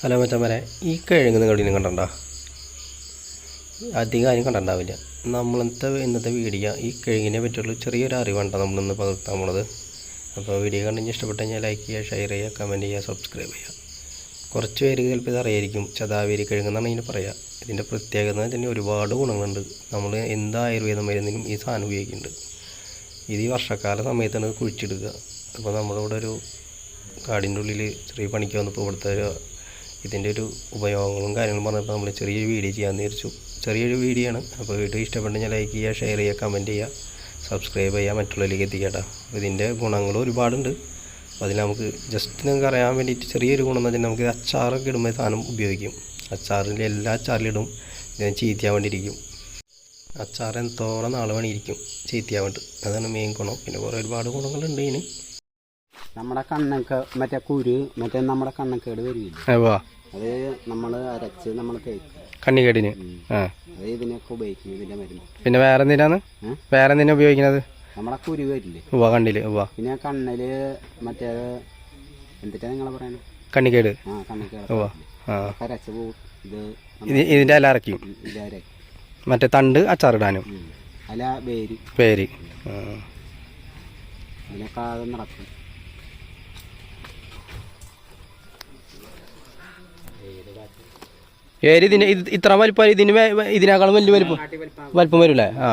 Hello മച്ചന്മാരെ ഈ കിഴങ്ങ് നിങ്ങൾ ഇനി കണ്ടണ്ട അധികം ആരും കണ്ടിട്ടുണ്ടാവില്ല. നമ്മളത്തെ ഇന്നത്തെ വീഡിയോ ഈ കിഴങ്ങിനെ പറ്റിയുള്ള ചെറിയൊരു അറിവാണ് നമ്മളിന്ന് പകർത്താൻ പോണത്. അപ്പോൾ വീഡിയോ കണ്ടെങ്കിൽ ഇഷ്ടപ്പെട്ട് കഴിഞ്ഞാൽ ലൈക്ക് ചെയ്യുക ഷെയർ ചെയ്യുക കമന്റ് ചെയ്യുക സബ്സ്ക്രൈബ് ചെയ്യുക. കുറച്ച് പേര് ചിലപ്പോൾ ഇത് അറിയായിരിക്കും ചതാവേരി കിഴങ്ങെന്നാണ് ഇതിന് പറയുക ഇതിന്റെ പ്രത്യേകത വെച്ചാൽ ഒരുപാട് ഗുണങ്ങളുണ്ട്. നമ്മൾ എന്ത് ആയുർവേദം മരുന്നിനും ഈ സാധനം ഉപയോഗിക്കുന്നുണ്ട്. ഇത് ഈ വർഷക്കാല സമയത്താണ് കുഴിച്ചെടുക്കുക അപ്പോൾ നമ്മളിവിടെ ഒരു കാടിന്റെ ഉള്ളിൽ ചെറിയ പണിക്ക് വന്നപ്പോൾ ഇവിടുത്തെ ഒരു ഇതിന്റെ ഒരു ഉപയോഗങ്ങളും കാര്യങ്ങളും പറഞ്ഞപ്പോൾ നമ്മൾ ചെറിയൊരു വീഡിയോ ചെയ്യാമെന്ന് വിചാരിച്ചു. ചെറിയൊരു വീഡിയോ ആണ്. അപ്പോൾ വീഡിയോ ഇഷ്ടപ്പെട്ടെങ്കിൽ ലൈക്ക് ചെയ്യുക ഷെയർ ചെയ്യുക കമന്റ് ചെയ്യുക സബ്സ്ക്രൈബ് ചെയ്യുക മറ്റുള്ളവരിലേക്ക് എത്തിക്കട്ടെ. ഇതിന്റെ ഗുണങ്ങൾ ഒരുപാടുണ്ട്. അപ്പോൾ അതിൽ നമുക്ക് ജസ്റ്റ് നിങ്ങൾക്ക് അറിയാൻ വേണ്ടിയിട്ട് ചെറിയൊരു ഗുണം എന്ന് വെച്ചാൽ നമുക്ക് അച്ചാറൊക്കെ ഇടുമ്പോൾ സാധനം ഉപയോഗിക്കും. അച്ചാറിൽ എല്ലാ അച്ചാറിലിടും ഞാൻ ചീത്തയാൻ വേണ്ടിയിരിക്കും. അച്ചാർ എന്തോളം നാൾ വേണിയിരിക്കും ചീത്തയാവേണ്ട അതാണ് മെയിൻ ഗുണം. പിന്നെ കുറേ ഒരുപാട് ഗുണങ്ങളുണ്ട് ഇതിന്. നമ്മുടെ കണ്ണൊക്കെ മറ്റേ കുരു മറ്റേ നമ്മുടെ കണ്ണക്കേട് വരില്ല? വാ. അത് നമ്മൾ അരച്ച് നമ്മൾ തേക്കും കണ്ണിക്കേടിന് ആ. അത് ഇതിനൊക്കെ ഉപയോഗിക്കും ഇതിന്റെ മരുന്ന്. പിന്നെ വേറെ എന്തിനാണ്? വേറെ എന്തിനാ ഉപയോഗിക്കുന്നത് നമ്മളെ കുരു വരില്ലേ? ഉവ്വ കണ്ണിൽ ഉവ്വ. പിന്നെ കണ്ണിൽ മറ്റേ എന്തിട്ടാ നിങ്ങളെ പറയണേ കണ്ണിക്കേട് ആ കണ്ണക്കേട് ഉവ്വ. ആ. അരച്ച് പോവും ഇത് ഇത് ഇതിന്റെ ഇല അരക്കും മറ്റേ തണ്ട് അച്ചാറിടാനും. അല പേര് പേര് ആ. അതിനൊക്കെ നടക്കും. ഏരി ഇതിന് ഇത്ര വലിപ്പം ഇതിന് ഇതിനേക്കാളും വലിയ വലിപ്പം. വലിപ്പം വരൂലേ ആ.